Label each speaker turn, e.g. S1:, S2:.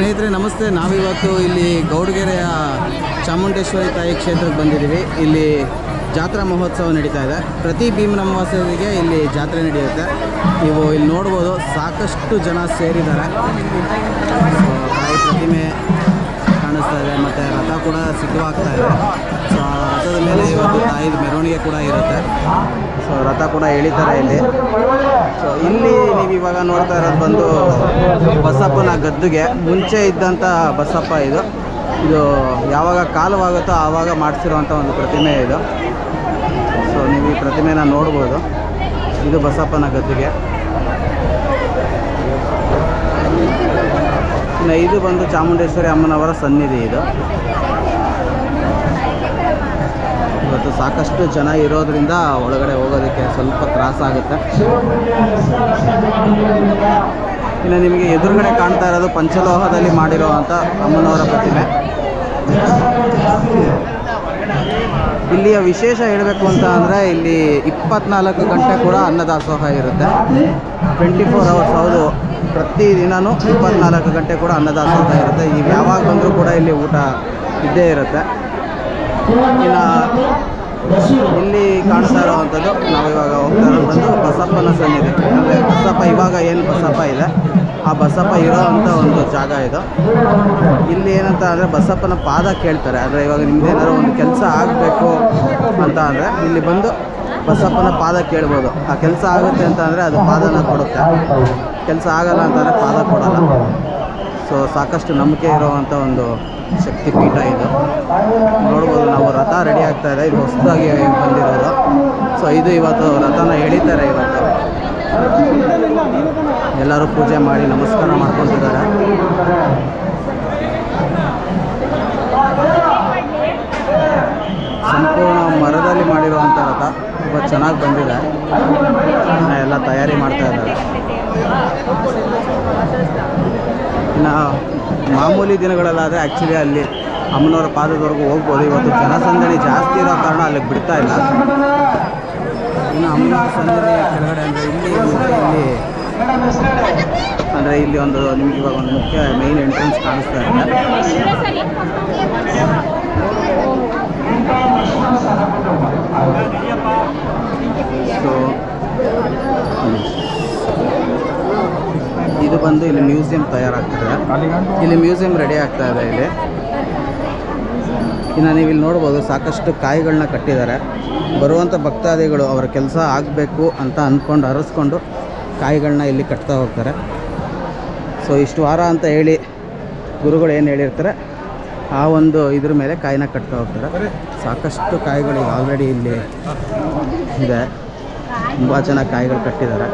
S1: ಸ್ನೇಹಿತರೆ, ನಮಸ್ತೆ. ನಾವಿವತ್ತು ಇಲ್ಲಿ ಗೌಡಗೆರೆಯ ಚಾಮುಂಡೇಶ್ವರಿ ತಾಯಿ ಕ್ಷೇತ್ರಕ್ಕೆ ಬಂದಿದ್ದೀವಿ. ಇಲ್ಲಿ ಜಾತ್ರಾ ಮಹೋತ್ಸವ ನಡೀತಾ ಇದೆ. ಪ್ರತಿ ಭೀಮನ ಅಮಾವಾಸ್ಯೆಗೆ ಇಲ್ಲಿ ಜಾತ್ರೆ ನಡೆಯುತ್ತೆ. ನೀವು ಇಲ್ಲಿ ನೋಡ್ಬೋದು, ಸಾಕಷ್ಟು ಜನ ಸೇರಿದ್ದಾರೆ. ತಾಯಿ ಪ್ರತಿಮೆ ಕಾಣಿಸ್ತಾ ಇದೆ, ಮತ್ತು ರಥ ಕೂಡ ಸಿದ್ಧವಾಗ್ತಾ ಇದೆ. ಸೊ ರಥದ ಮೇಲೆ ಇವತ್ತು ತಾಯಿದ ಮೆರವಣಿಗೆ ಕೂಡ ಇರುತ್ತೆ. ಸೊ, ರಥ ಕೂಡ ಎಳಿತಾರೆ ಇಲ್ಲಿ. ಸೊ, ಇಲ್ಲಿ ನೀವು ಇವಾಗ ನೋಡ್ತಾ ಇರೋದು ಬಂದು ಬಸಪ್ಪನ ಗದ್ದುಗೆ ಮುಂಚೆ ಇದ್ದಂಥ ಬಸಪ್ಪ ಇದು. ಇದು ಯಾವಾಗ ಕಾಲವಾಗುತ್ತೋ ಆವಾಗ ಮಾಡಿಸಿರುವಂಥ ಒಂದು ಪ್ರತಿಮೆ ಇದು. ಸೊ, ನೀವು ಈ ಪ್ರತಿಮೆನ ನೋಡ್ಬೋದು. ಇದು ಬಸಪ್ಪನ ಗದ್ದುಗೆ. ಇದು ಬಂದು ಚಾಮುಂಡೇಶ್ವರಿ ಅಮ್ಮನವರ ಸನ್ನಿಧಿ ಇದು. ಇವತ್ತು ಸಾಕಷ್ಟು ಜನ ಇರೋದ್ರಿಂದ ಒಳಗಡೆ ಹೋಗೋದಕ್ಕೆ ಸ್ವಲ್ಪ ತ್ರಾಸಾಗುತ್ತೆ. ಇನ್ನು ನಿಮಗೆ ಎದುರುಗಡೆ ಕಾಣ್ತಾ ಇರೋದು ಪಂಚಲೋಹದಲ್ಲಿ ಮಾಡಿರುವಂಥ ಅಮ್ಮನವರ ಪ್ರತಿಮೆ. ಇಲ್ಲಿಯ ವಿಶೇಷ ಹೇಳಬೇಕು ಅಂತ ಅಂದರೆ ಇಲ್ಲಿ ಇಪ್ಪತ್ನಾಲ್ಕು ಗಂಟೆ ಕೂಡ ಅನ್ನದಾಸೋಹ ಇರುತ್ತೆ. ಟ್ವೆಂಟಿ ಫೋರ್ ಅವರ್ಸ್ ಹೌದು. ಪ್ರತಿದಿನವೂ ಇಪ್ಪತ್ನಾಲ್ಕು ಗಂಟೆ ಕೂಡ ಅನ್ನದಾಸೋಹ ಇರುತ್ತೆ. ಈಗ ಯಾವಾಗ ಬಂದರೂ ಕೂಡ ಇಲ್ಲಿ ಊಟ ಇದ್ದೇ ಇರುತ್ತೆ. ಇನ್ನು ಇಲ್ಲಿ ಕಾಣ್ತಾ ಇರೋವಂಥದ್ದು ನಾವಿವಾಗ ಹೋಗ್ತಾ ಇರೋದು ಬಸಪ್ಪನ ಸನ್ನಿಧಿ. ಅಂದರೆ ಬಸಪ್ಪ ಇವಾಗ ಏನು ಬಸಪ್ಪ ಇದೆ, ಆ ಬಸಪ್ಪ ಇರೋವಂಥ ಒಂದು ಜಾಗ ಇದು. ಇಲ್ಲಿ ಏನಂತ ಅಂದರೆ ಬಸಪ್ಪನ ಪಾದ ಕೇಳ್ತಾರೆ. ಆದರೆ ಇವಾಗ ನಿಮ್ದೇನಾದ್ರು ಒಂದು ಕೆಲಸ ಆಗಬೇಕು ಅಂತ ಅಂದರೆ ಇಲ್ಲಿ ಬಂದು ಬಸಪ್ಪನ ಪಾದ ಕೇಳ್ಬೋದು. ಆ ಕೆಲಸ ಆಗುತ್ತೆ ಅಂತ ಅಂದರೆ ಅದು ಪಾದನ ಕೊಡುತ್ತೆ. ಕೆಲಸ ಆಗಲ್ಲ ಅಂತಂದರೆ ಪಾದ ಕೊಡಲ್ಲ. ಸೊ ಸಾಕಷ್ಟು ನಂಬಿಕೆ ಇರುವಂಥ ಒಂದು ಶಕ್ತಿ ಪೀಠ ಇದು. ನೋಡ್ಬೋದು ನಾವು ರಥ ರೆಡಿ ಆಗ್ತಾ ಇದೆ. ಇದು ಹೊಸದಾಗಿ ಬಂದಿರೋದು. ಸೊ ಇದು ಇವತ್ತು ರಥನ ಎಳಿತಾರೆ ಇವತ್ತು. ಎಲ್ಲರೂ ಪೂಜೆ ಮಾಡಿ ನಮಸ್ಕಾರ ಮಾಡ್ಕೊತಿದ್ದಾರೆ. ಮರದಲ್ಲಿ ಮಾಡಿರುವಂಥ ರಥ ತುಂಬ ಚೆನ್ನಾಗಿ ಬಂದಿದೆ. ಎಲ್ಲ ತಯಾರಿ ಮಾಡ್ತಾ ಇದ್ದಾರೆ. ಇನ್ನು ಮಾಮೂಲಿ ದಿನಗಳಲ್ಲಾದರೆ ಆ್ಯಕ್ಚುಲಿ ಅಲ್ಲಿ ಅಮ್ಮನವರ ಪಾದದವರೆಗೂ ಹೋಗ್ಬೋದು. ಇವತ್ತು ಜನಸಂದಣಿ ಜಾಸ್ತಿ ಇರೋ ಕಾರಣ ಅಲ್ಲಿಗೆ ಬಿಡ್ತಾ ಇಲ್ಲ. ಇನ್ನು ಅಮ್ಮನವರ ಸಂದಣಿ ಕೆಳಗಡೆ ಅಂದರೆ ಇಲ್ಲಿ ಇಲ್ಲಿ. ಅಂದರೆ ಇಲ್ಲಿ ಒಂದು ನಿಮಗೆ ಇವಾಗ ಒಂದು ಮುಖ್ಯ ಮೇನ್ ಎಂಟ್ರೆನ್ಸ್ ಕಾಣಿಸ್ತಾ ಇದೆ ಸೊ ಇದು ಬಂದು ಇಲ್ಲಿ ಮ್ಯೂಸಿಯಂ ತಯಾರಾಗ್ತದೆ. ಇಲ್ಲಿ ಮ್ಯೂಸಿಯಂ ರೆಡಿ ಆಗ್ತಾ ಇದೆ ಇಲ್ಲಿ. ಇನ್ನು ನೀವು ಇಲ್ಲಿ ನೋಡ್ಬೋದು ಸಾಕಷ್ಟು ಕಾಯಿಗಳನ್ನ ಕಟ್ಟಿದ್ದಾರೆ. ಬರುವಂಥ ಭಕ್ತಾದಿಗಳು ಅವರ ಕೆಲಸ ಆಗಬೇಕು ಅಂತ ಅಂದ್ಕೊಂಡು ಅರಸ್ಕೊಂಡು ಕಾಯಿಗಳನ್ನ ಇಲ್ಲಿ ಕಟ್ತಾ ಹೋಗ್ತಾರೆ. ಸೊ ಇಷ್ಟು ವಾರ ಅಂತ ಹೇಳಿ ಗುರುಗಳು ಏನು ಹೇಳಿರ್ತಾರೆ, ಆ ಒಂದು ಇದ್ರ ಮೇಲೆ ಕಾಯಿನ ಕಟ್ತಾ ಹೋಗ್ತಾರೆ. ಸಾಕಷ್ಟು ಕಾಯಿಗಳು ಆಲ್ರೆಡಿ ಇಲ್ಲಿ ಇದೆ. ತುಂಬ ಚೆನ್ನಾಗಿ ಕಾಯಿಗಳು ಕಟ್ಟಿದ್ದಾರೆ.